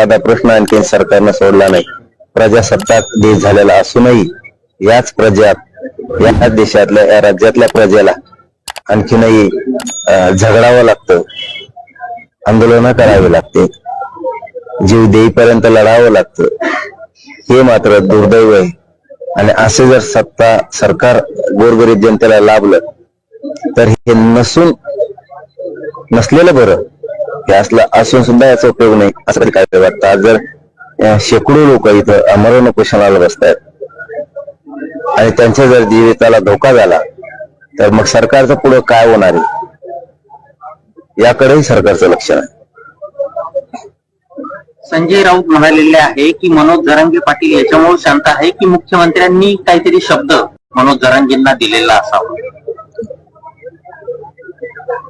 एखादा प्रश्न आणखी सरकारनं सोडला नाही. प्रजासत्ताक देश झालेला असूनही याच प्रजात या देशातल्या या राज्यातल्या प्रजेला आणखीनही झगडावं लागतं. आंदोलन करावे लागते. जीव देईपर्यंत लढावं लागतं. हे मात्र दुर्दैव आहे. आणि असे जर सत्ता सरकार गोरगरीब जनतेला लाभलं तर हे नसून नसलेलं बरं. असलं असून सुद्धा याचा उपयोग नाही असं तरी काय वाटतं. आज जर शेकडो लोक इथं अमरण उपोषणाला बसतायत आणि त्यांच्या जर जीविताला धोका झाला तर मग सरकारचं पुढं काय होणार आहे? याकडेही सरकारचं लक्ष नाही. संजय राऊत म्हणालेले आहे की मनोज जरांगे पाटील याच्यामुळे शांत आहे की मुख्यमंत्र्यांनी काहीतरी शब्द मनोज जरांगेंना दिलेला असावा?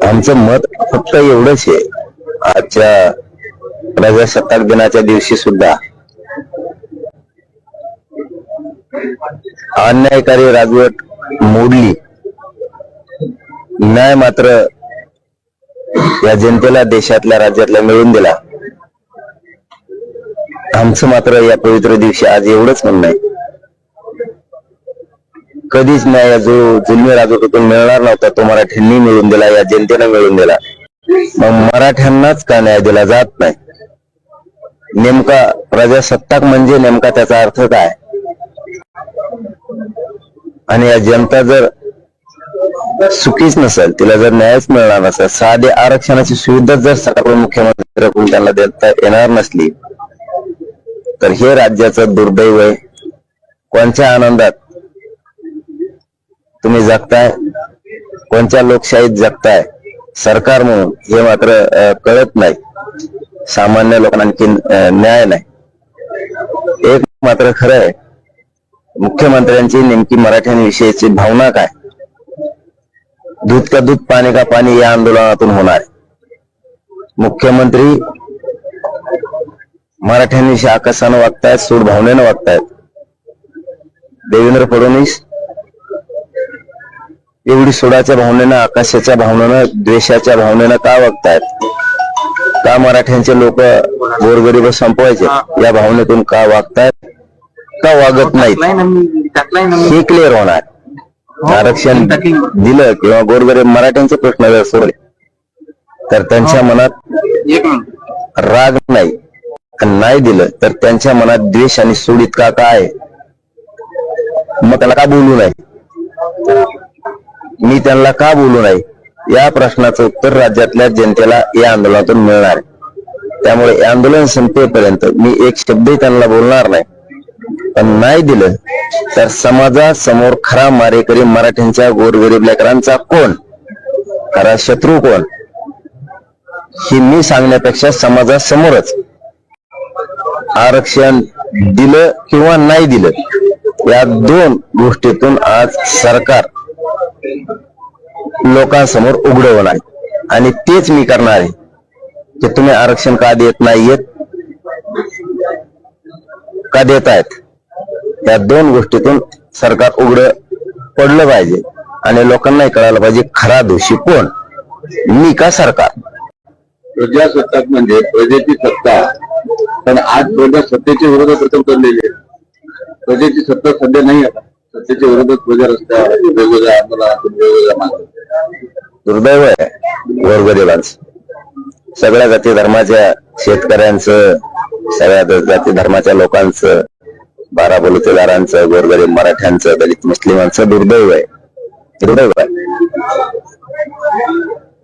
आमचं मत फक्त एवढंच आहे आजच्या प्रजासत्ताक दिनाच्या दिवशी सुद्धा अन्यायकारी राजवट मोडली. न्याय मात्र या जनतेला देशातल्या राज्यातल्या मिळून दिला. आमचं मात्र या पवित्र दिवशी आज एवढंच म्हणणं आहे. कधीच न्याय जो जुलमी राजवटीतून मिळणार नव्हता तो मराठ्यांनी मिळून दिला या जनतेनं मिळून दिला. मग मराठ्यांनाच का न्याय दिला जात नाही? नेमका प्रजासत्ताक म्हणजे नेमका त्याचा अर्थ काय? आणि या जनता जर सुखीच नसेल तिला जर न्यायच मिळणार नसेल साधे आरक्षणाची सुविधा जर सरकार मुख्यमंत्र्याकडून त्यांना देता येणार नसली तर हे राज्याचं दुर्दैव आहे. कोणत्या आनंदात तुम्ही जगताय? कोणत्या लोकशाहीत जगताय? सरकार म्हणून हे मात्र कळत नाही. सामान्य लोकांना न्याय नाही. एक मात्र खरं आहे. मुख्यमंत्र्यांची नेमकी मराठ्यांविषयीची भावना काय? दूध का दूध पाणी का पाणी या आंदोलनातून होणार आहे. मुख्यमंत्री मराठ्यांविषयी आकाशानं वागतायत सूड भावनेनं वागतायत. देवेंद्र फडणवीस एवढी सोडाच्या भावनेनं आकाशाच्या भावनेनं द्वेषाच्या भावनेनं का वागतायत? का मराठ्यांचे लोक गोरगरीब संपवायचे? या भावनेतून का वागतायत? का वागत नाहीत? हे क्लिअर होणार. आरक्षण दिलं किंवा गोरगरीब मराठ्यांचे प्रश्न जर सोडले तर त्यांच्या मनात एक मिनिट. राग नाही. नाही दिलं तर त्यांच्या मनात द्वेष आणि सूड इतका काय मग त्याला का बोलू नाही मी त्यांना का बोलू नाही या प्रश्नाचं उत्तर राज्यातल्या जनतेला या आंदोलनातून मिळणार. त्यामुळे आंदोलन संपेपर्यंत मी एक शब्दही त्यांना बोलणार नाही. पण नाही दिलं तर समाजासमोर खरा मारेकरी मराठ्यांच्या गोरगरीब लेकरांचा कोण? खरा शत्रू कोण? हे मी सांगण्यापेक्षा समाजासमोरच. आरक्षण दिलं किंवा नाही दिलं या दोन गोष्टीतून आज सरकार लोकांसमोर उघड होणार आणि तेच मी करणार आहे. की तुम्ही आरक्षण का देत नाहीयेत? का देत आहेत? या दोन गोष्टीतून सरकार उघड पडलं पाहिजे. आणि लोकांनाही कळायला पाहिजे खरा दोषी कोण? मी का सरकार? प्रजासत्ताक म्हणजे प्रजेची सत्ता. पण आज प्रजा सत्तेच्या विरोधात प्रथम चाललेली आहे. प्रजेची सत्ता सध्या नाही आता सत्तेच्या विरोधात प्रजा रस्त्यावर वेगवेगळ्या आंदोलनातून वेगवेगळ्या मागण्या दुर्दैव आहे गोरगरिबांचं. सगळ्या जाती धर्माच्या शेतकऱ्यांचं सगळ्या जाती धर्माच्या लोकांचं बारा बलुतेदारांचं गोरगरीब मराठ्यांचं दलित मुस्लिमांचं दुर्दैव आहे. दुर्दैव आहे.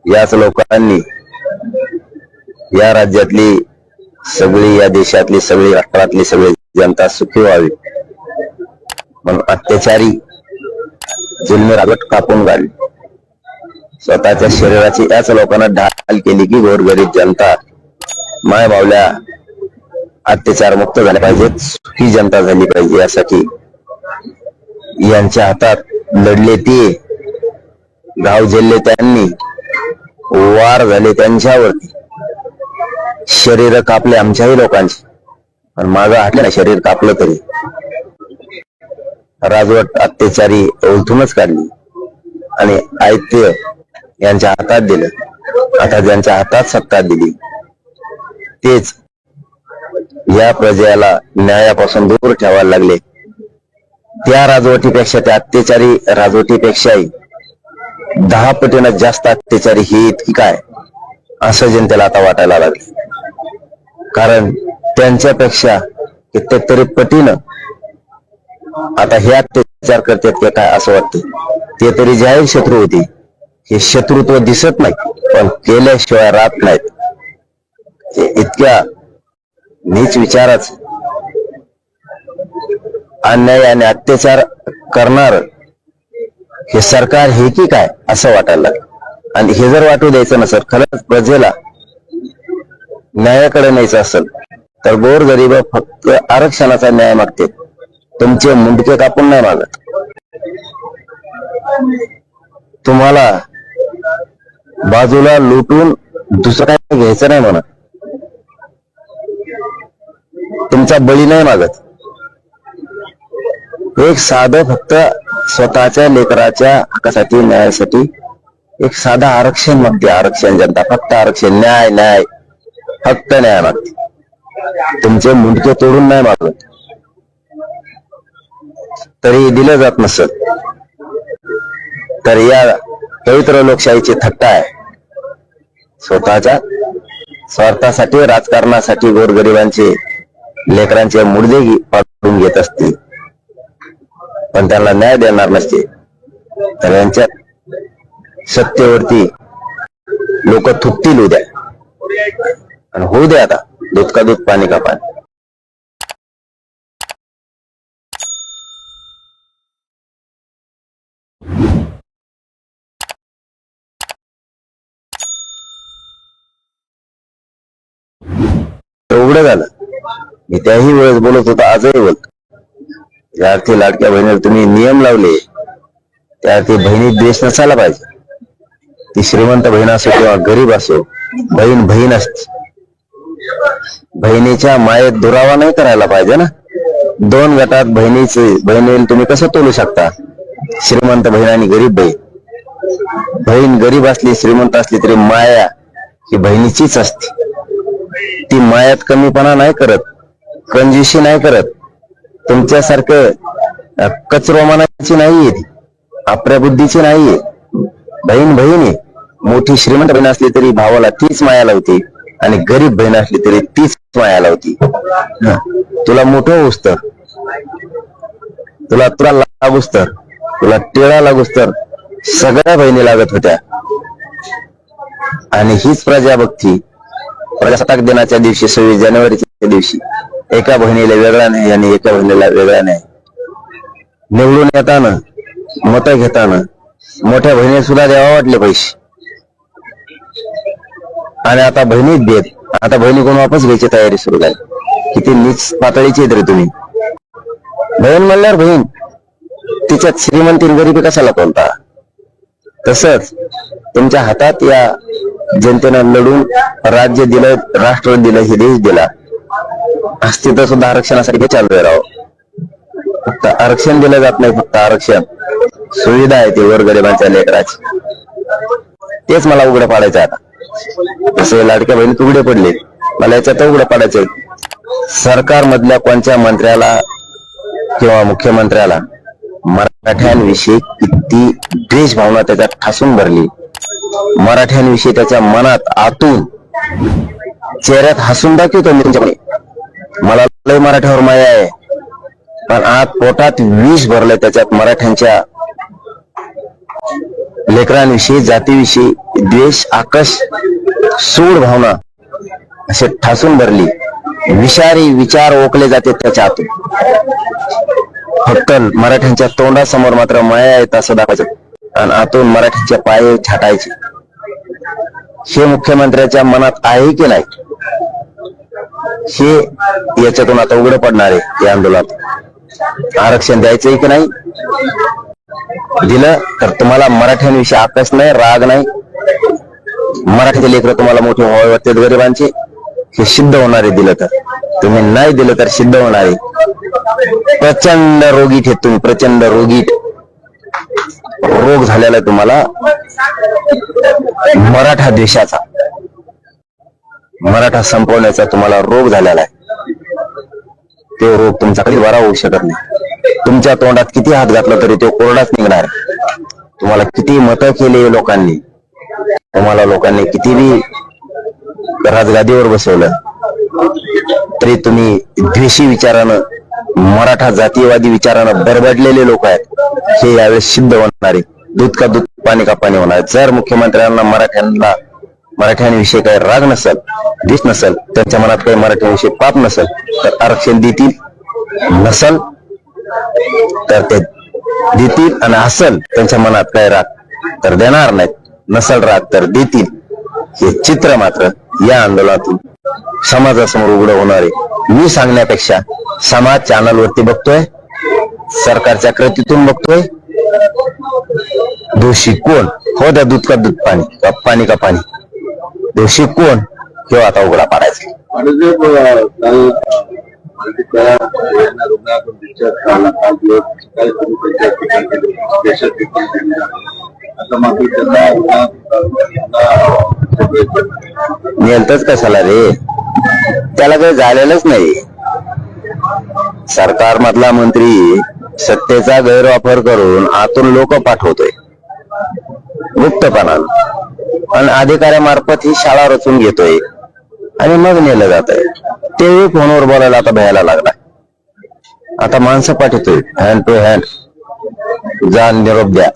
याच लोकांनी या राज्यातली सगळी या देशातली सगळी राष्ट्रातली सगळी जनता सुखी व्हावी. म्हणून अत्याचारी जुलमी रागट कापून काढली स्वतःच्या शरीराची याच लोकांना ढाल केली की गोरगरीब जनता माय बावल्या अत्याचार मुक्त झाल्या पाहिजेत सुखी जनता झाली पाहिजे यासाठी. यांच्या हातात लढले ते गाव झेलले त्यांनी वार झाले त्यांच्यावरती. शरीर कापले आमच्याही लोकांचे. पण माझं हटलं ना शरीर कापलं तरी. राजवट अत्याचारी ओळखूनच काढली. आणि आयत्य यांच्या हातात दिलं. आता ज्यांच्या हातात सत्ता दिली तेच या प्रजेला न्यायापासून दूर ठेवायला लागले. त्या राजवटीपेक्षा त्या अत्याचारी राजवटीपेक्षाही दहा पटीनं जास्त अत्याचारी ही इतकी काय? असं जनतेला आता वाटायला लागले. कारण त्यांच्यापेक्षा कित्येक तरी पटीनं आता हे अत्याचार करतात की काय असं वाटतं? ते तरी जाहीर शत्रू होती. हे शत्रुत्व दिसत नाही पण केल्याशिवाय राहत नाहीत. इतक्या नीच विचाराच अन्याय आणि अत्याचार करणार हे सरकार हे की काय असं वाटायला लागलं. आणि हे जर वाटू द्यायचं नसेल खरंच प्रजेला न्यायाकडे न्यायचं असेल तर गोर गरीब फक्त आरक्षणाचा न्याय मागते तुमचे मुंडके कापून नाही मागत. तुम्हाला बाजूला लुटून दुसरं काय घ्यायचं नाही म्हणत. तुमचा बळी नाही मागत. एक साधं फक्त स्वतःच्या लेकराच्या हक्कासाठी न्यायासाठी एक साधं आरक्षण मागते आरक्षण जनता. फक्त आरक्षण न्याय न्याय. फक्त न्याय मागते. तुमचे मुंडके तोडून नाही मागत. तरी दिलं जात नसत तर या पवित्र लोकशाहीची थट्टा आहे. स्वतःच्या स्वार्थासाठी राजकारणासाठी गोरगरिबांचे लेकरांचे मुडदे पाठवून पाडून घेत असतील. पण त्यांना न्याय देणार नसते. तर यांच्या सत्तेवरती लोक थुकतील उद्या. आणि होऊ दे आता. दूध का दूध पाणी का पाणी. एवढं झालं. मी त्याही वेळेस बोलत होता आजही बोलतो. ज्या अर्थी लाडक्या बहिणीला तुम्ही नियम लावले त्या अर्थी बहिणी द्वेष नसायला पाहिजे. ती श्रीमंत बहीण असो किंवा गरीब असो बहीण बहीण असते. बहिणीच्या मायेत दुरावा नाही करायला पाहिजे ना? दोन गटात बहिणीचे बहिणी तुम्ही कसं तोलू शकता? श्रीमंत बहीण आणि गरीब बहीण. बहीण गरीब असली श्रीमंत असली तरी माया ही बहिणीचीच असते. ती मायात कमीपणा नाही करत कंजूशी नाही करत. तुमच्यासारखं कचरो कचरोमानाची नाहीये ती आपल्या बुद्धीची नाहीये. बहीण बहीण आहे मोठी श्रीमंत बहीण असली तरी भावाला तीच माया लावते आणि गरीब बहीण असली तरी तीच माया लावती. तुला मोठं होऊस तर तुला तुला लागूस तर तुला टिळा लागूस तर सगळ्या बहिणी लागत होत्या. आणि हीच प्रजाभक्ती प्रजासत्ताक दिनाच्या दिवशी सव्वीस जानेवारीच्या दिवशी एका बहिणीला वेगळा नाही आणि एका बहिणीला वेगळा नाही. निवडून येताना मत घेताना मोठ्या बहिणी सुद्धा द्यावा वाटले पैसे. आणि आता बहिणीच देत आता बहिणी कोण वापस घ्यायची तयारी सुरू झाली. किती नीच पातळीची येत रे तुम्ही. बहीण म्हणल्यावर बहीण तिच्यात श्रीमंतीन गरीबी कशाला कोणता? तसंच तुमच्या हातात या जनतेनं लढून राज्य दिलं राष्ट्र दिलं हे देश दिला. अस्तित्व सुद्धा आरक्षणासारखे चालू आहे राव? फक्त आरक्षण दिलं जात नाही फक्त आरक्षण. सुविधा आहे ती गोरगरिबांच्या लेकराची. तेच मला उघडं पाडायचं आहे आता. जसे लाडक्या बहिणीत उघडे पडले मला याच्यात उघडं पाडायचंय. सरकार मधल्या कोणत्या मंत्र्याला किंवा मुख्यमंत्र्याला मराठ्यांविषयी किती द्वेष भावना त्याच्यात ठासून भरली. मराठ्यांविषयी त्याच्या मनात आतून चेहऱ्यात हसून दाखवतो मी तुमच्याकडे. मला लय मराठ्यावर माया आहे. पण आत पोटात विष भरलंय त्याच्यात मराठ्यांच्या लेकरांविषयी जातीविषयी द्वेष आकश सूड भावना असे ठासून भरली. विषारी विचार ओकले जाते त्याच्या आतून. फक्त मराठ्यांच्या तोंडासमोर मात्र माया येत असं दाखवायचं. आणि आतून मराठीच्या पाय छाटायचे. हे मुख्यमंत्र्याच्या मनात आहे की नाही? हे याच्यातून आता उघड पडणार आहे या आंदोलनात. आरक्षण द्यायचंय की नाही? दिलं तर तुम्हाला मराठ्यांविषयी आकाश नाही राग नाही. मराठीचे लेकर तुम्हाला मोठे व्हावे वाटतात गरिबांचे. हे सिद्ध होणारे दिलं तर. तुम्ही नाही दिलं तर सिद्ध होणारे. प्रचंड रोगीट हे तुम्ही प्रचंड रोगीट रोग झालेला आहे तुम्हाला मराठा देशाचा. मराठा संपवण्याचा तुम्हाला रोग झालेला आहे. ते रोग तुमच्याकडे बरा होऊ शकत नाही. तुमच्या तोंडात किती हात घातला तरी तो कोरडाच निघणार तुम्हाला किती मतं केली लोकांनी. तुम्हाला लोकांनी किती बी राजगादीवर बसवलं. तरी तुम्ही द्वेषी विचारानं मराठा जातीयवादी विचारानं बरबडलेले लोक आहेत. हे यावेळेस सिद्ध होणार आहे. दूध का दूध पाणी का पाणी होणार जर मुख्यमंत्र्यांना मराठ्यांना मराठ्यांविषयी काही राग नसेल द्वेष नसेल त्यांच्या मनात काही मराठ्यांविषयी पाप नसेल तर आरक्षण देतील नसल तर ते देतील आणि असल त्यांच्या मनात काय राग तर देणार नाहीत. नसल राग तर देतील. हे चित्र मात्र या आंदोलनातून समाजासमोर उघडं होणार आहे. मी सांगण्यापेक्षा समाज चॅनल वरती बघतोय सरकारच्या कृतीतून बघतोय. दोषी कोण? हो द्या दूध का दूध पाणी का पाणी का पाणी. दोषी कोण? हे आता उघडा पाडायचा. रुग्णातून आता नेलतच कशाला रे? त्याला काही झालेलंच नाही. सरकार मधला मंत्री सत्तेचा गैरवापर करून आतून लोक पाठवतोय. गुप्तपणानं. आणि अधिकाऱ्यामार्फत ही शाळा रचून घेतोय. आणि मग नेलं जात आहे तेही फोनवर बोलायला आता भ्यायला लागला. आता माणसं पाठवतोय. हँड टू हँड जाण निरोप द्या.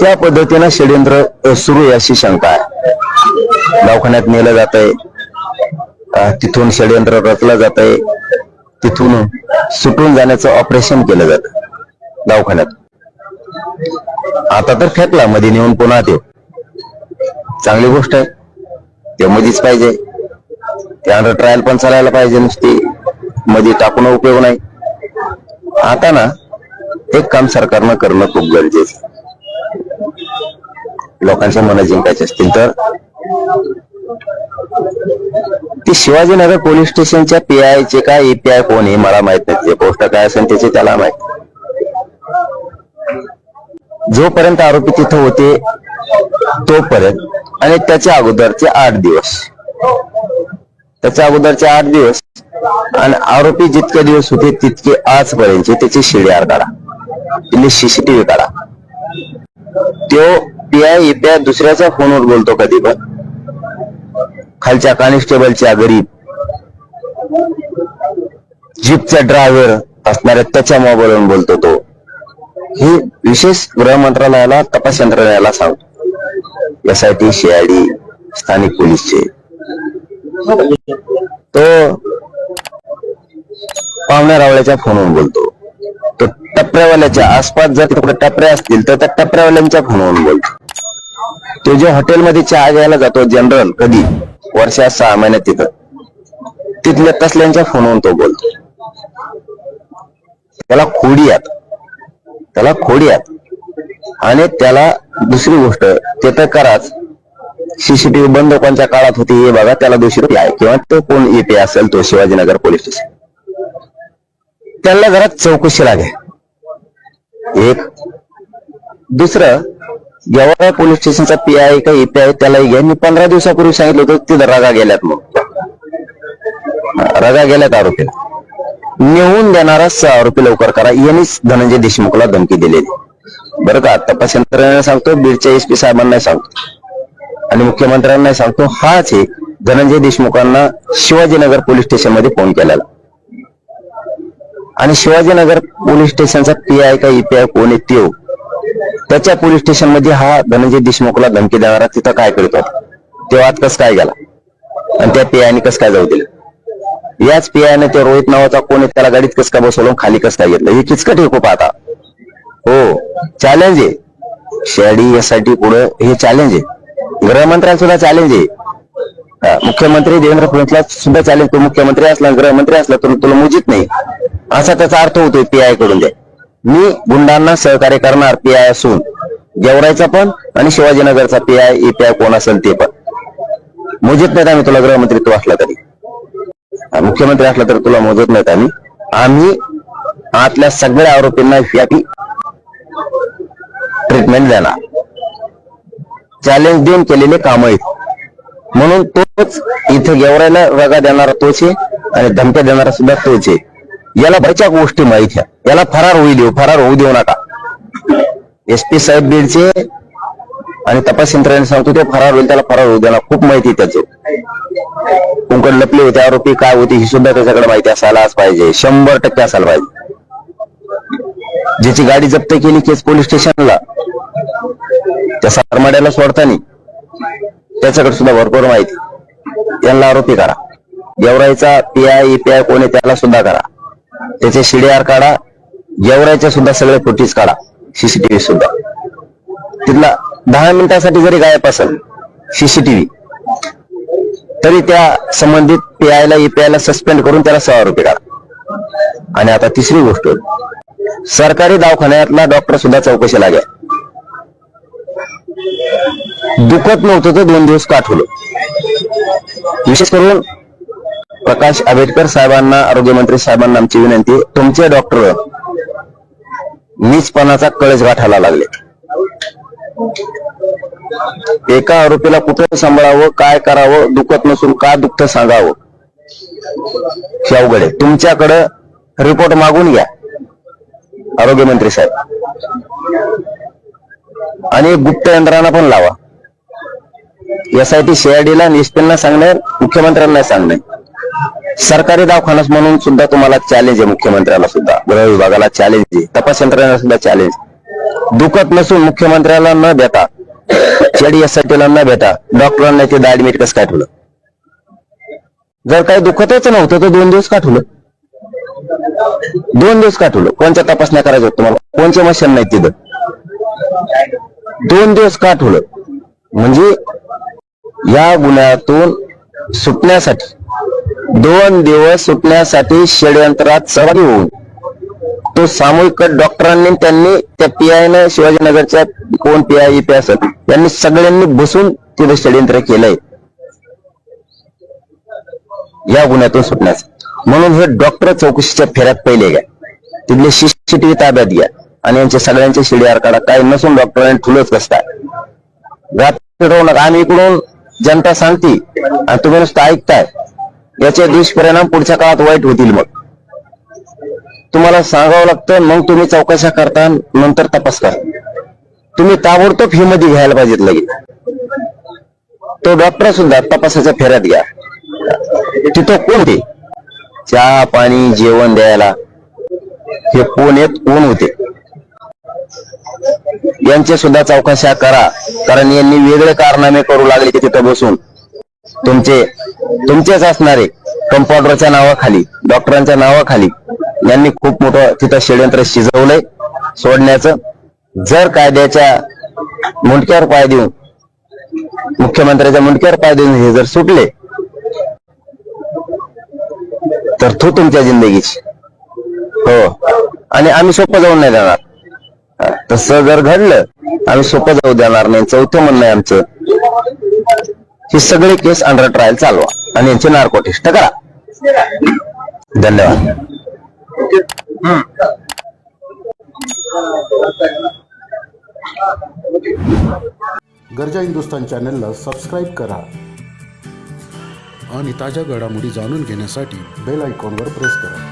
त्या पद्धतीनं षडयंत्र सुरू आहे अशी शंका आहे. दवाखान्यात नेलं जात आहे तिथून षडयंत्र रचलं जात आहे तिथून सुटून जाण्याचं ऑपरेशन केलं जात. दवाखान्यात. आता तर फेकला मध्ये नेऊन पुन्हा ते. चांगली गोष्ट आहे. ते मध्येच पाहिजे. त्यानंतर ट्रायल पण चालायला पाहिजे नुसती. मध्ये टाकून उपयोग नाही. आता ना एक काम सरकारनं करणं खूप गरजेचं लोकांच्या मनं जिंकायचे असतील तर ते शिवाजीनगर पोलीस स्टेशनच्या पीआय चे काय एपीआय कोण हे मला माहीत नाही. पोस्ट काय असेल त्याचे त्याला माहीत जोपर्यंत आरोपी तिथं होते तोपर्यंत. आणि त्याच्या अगोदरचे आठ दिवस. त्याच्या अगोदरचे आठ दिवस. आणि आरोपी जितके दिवस होते तितके आजपर्यंतचे त्याची शिडीआर काढा तिथली सीसीटीव्ही काढा. तो पीआय एपीआय दुसऱ्याच्या फोनवर बोलतो कधी पण खालच्या कॉन्स्टेबलच्या गरीब जीपचा ड्रायव्हर असणाऱ्या त्याच्या मोबाईलवरून बोलतो तो. हे विशेष गृह मंत्रालयाला तपास यंत्रणेला सांगतो. एस आय टी सीआयडी स्थानिक पोलीसचे. तो पाहुण्या रावळ्याच्या फोनवरून बोलतो. तो टपऱ्यावाल्याच्या आसपास जर तिकडे टपऱ्या असतील तर त्या टपऱ्यावाल्यांच्या फोनवरून बोलतो. तो जे हॉटेलमध्ये चहा घ्यायला जातो जनरल कधी? वर्षात सहा महिन्यात तिथं. तिथल्या तसल्यांच्या फोनवरून तो बोलतो. त्याला खोडी आहेत. त्याला खोडी आणि त्याला दुसरी गोष्ट ते तर कराच सीसीटीव्ही बंद कोणत्या काळात होती हे बघा त्याला दोषी रुपये आहे. किंवा तो कोण येते असेल तो शिवाजीनगर पोलीस स्टेशन. त्याला जरा चौकशी लागेल एक. दुसरं गेवरा पोलीस स्टेशनचा पीआय का ईपीआय त्यालाही त्याला यांनी पंधरा दिवसापूर्वी सांगितलं होतं तिथं रगा गेल्यात मग रगा गेल्यात आरोपी. नेऊन देणारा सहा आरोपी लवकर करा. यांनीच धनंजय देशमुखला धमकी दिलेली. बरं का तपास यंत्रणेला सांगतो बीडच्या एस पी साहेबांना सांगतो. आणि मुख्यमंत्र्यांना सांगतो हाच आहे धनंजय देशमुखांना शिवाजीनगर पोलीस स्टेशनमध्ये फोन केलेला. आणि शिवाजीनगर पोलीस स्टेशनचा पीआय का ईपीआय कोण आहे त्यो त्याच्या पोलीस स्टेशनमध्ये हा धनंजय देशमुखला धमकी देणारा तिथं काय करत? होता तेव्हा कस काय गेला? आणि त्या पीआयने कस काय जाऊ दिलं? याच पीआयने त्या रोहित नावाचा कोण आहे त्याला गाडीत कस काय बसवलं? खाली कस काय घेतलं? हे किचकट हे खूप आता. हो चॅलेंज आहे. शेडी यासाठी पुढे हे चॅलेंज आहे. गृहमंत्र्याला सुद्धा चॅलेंज आहे. मुख्यमंत्री देवेंद्र फडणवीसला सुद्धा चॅलेंज तो मुख्यमंत्री असला गृहमंत्री असला तर तुला मुजित नाही. असा त्याचा अर्थ होतोय पीआयकडून. द्या मी गुंडांना सहकार्य करणार पीआय असून गेवरायचा पण आणि शिवाजीनगरचा पीआय आय कोण असेल ते पण. मोजत नाहीत आम्ही तुला गृहमंत्री तू असला तरी. मुख्यमंत्री असला तर तुला मोजत नाहीत आम्ही. आम्ही आतल्या सगळ्या आरोपींना व्यापी ट्रीटमेंट देणार. चॅलेंज देऊन केलेले काम आहेत. म्हणून तोच इथे गेवरायला रगा देणारा तोच आहे आणि धमक्या देणारा सुद्धा तोच आहे. याला बऱ्याच गोष्टी माहिती आहे याला फरार होऊ देऊ फरार होऊ देऊ नका. एस पी साहेब बीडचे आणि तपास यंत्रणेने सांगतो ते फरार होईल त्याला फरार होऊ देणार खूप माहिती त्याचे. कोणकडे लपले होते आरोपी काय होते ही सुद्धा त्याच्याकडे माहिती असायलाच पाहिजे. शंभर टक्के असायला पाहिजे. ज्याची गाडी जप्त केली केस पोलीस स्टेशनला त्या सारमाड्याला सोडताना त्याच्याकडे सुद्धा भरपूर माहिती. यांना आरोपी करा. गेवराईचा पीआय ईपीआय कोणी त्याला सुद्धा करा. त्याचे शिडीआर काढा गेवराईचे सुद्धा सगळे फुटेज काढा सीसीटीव्ही सुद्धा. तिथला दहा मिनिटासाठी जरी गायब असेल सीसीटीव्ही तरी त्या संबंधित पीआयला ईपीआयला सस्पेंड करून त्याला सहा रुपये काढा. आणि आता तिसरी गोष्ट सरकारी दवाखान्यातला डॉक्टर सुद्धा चौकशी घ्या दुखत नव्हतं तर दोन दिवस काठवलं विशेष करून प्रकाश आंबेडकर साहेबांना आरोग्यमंत्री साहेबांना आमची विनंती तुमचे डॉक्टर नीचपणाचा कळस गाठायला लागले. एका आरोपीला कुठं सांभाळावं काय करावं दुखत नसून का दुःख सांगावं? हे अवघड आहे. तुमच्याकडं रिपोर्ट मागून घ्या आरोग्यमंत्री साहेब. आणि गुप्त यंत्रणा पण लावा. यासाठी सीआयडीला निष्पन्न सांगणार मुख्यमंत्र्यांना सांगणार. सरकारी दवाखानाच म्हणून सुद्धा तुम्हाला चॅलेंज आहे मुख्यमंत्र्याला सुद्धा. गृह विभागाला चॅलेंज आहे. तपास यंत्रणा सुद्धा चॅलेंज दुखत नसून मुख्यमंत्र्याला न भेटा ला न भेटा डॉक्टरांना ते ऍडमिट कसं काय ठेवलं? जर काही दुखतच नव्हतं तर दोन दिवस का ठेवलं? दोन दिवस का ठेवलं? कोणत्या तपासण्या करायच्या होत्या तुम्हाला? कोणचे मशीन नाही तिथं? दोन दिवस का ठेवलं? म्हणजे या गुन्ह्यातून सुटण्यासाठी दोन दिवस सुटण्यासाठी षडयंत्रात सहभागी होऊन. तो सामूहिक डॉक्टरांनी त्यांनी त्या पीआयनं शिवाजीनगरच्या कोण पीआय ईपी असत यांनी सगळ्यांनी बसून तिथं षडयंत्र केलंय. या गुन्ह्यातून सुटण्याचं. म्हणून हे डॉक्टर चौकशीच्या फेऱ्यात पहिले घ्या. तिथले सीसीटीव्ही ताब्यात घ्या. आणि यांच्या सगळ्यांचे शिडीआर काढा काय नसून डॉक्टरांनी ठुलच कसं काय घात फिरवू नका. आम्ही इकडून जनता सांगते. आणि तुम्ही नुसतं ऐकताय. याचे दुष्परिणाम पुढच्या काळात वाईट होतील मग. तुम्हाला सांगावं लागतं मग तुम्ही चौकशा करता नंतर तपास करा. तुम्ही ताबडतोब फी मध्ये घ्यायला पाहिजेत लगेच. तो डॉक्टर सुद्धा तपासाच्या फेऱ्यात घ्या. तिथं कोण ते चहा पाणी जेवण द्यायला. हे कोण येत कोण होते? यांच्या सुद्धा चौकशा करा. कारण यांनी वेगळे कारनामे करू लागले की तिथं बसून. तुमचे तुमचेच असणारे कंपाऊंडरच्या नावाखाली डॉक्टरांच्या नावाखाली यांनी खूप मोठं तिथं षडयंत्र शिजवलंय. सोडण्याचं जर कायद्याच्या मुंडक्यावर पाय देऊन मुख्यमंत्र्याच्या मुंडक्यावर पाय देऊन हे जर सुटले तर तो तुमच्या जिंदगीची. हो. आणि आम्ही सोपं जाऊन नाही देणार तसं जर घडलं आम्ही सोपं जाऊ देणार नाही. चौथं म्हणणं आहे आमचं. ही सगळी केस अंडर ट्रायल चालवा आणि यांचे नार्कोटेस्ट करा. धन्यवाद. गरजा हिंदुस्तान चॅनलला सबस्क्राईब करा. आणि ताज्या घडामोडी जाणून घेण्यासाठी बेल आयकॉनवर प्रेस करा.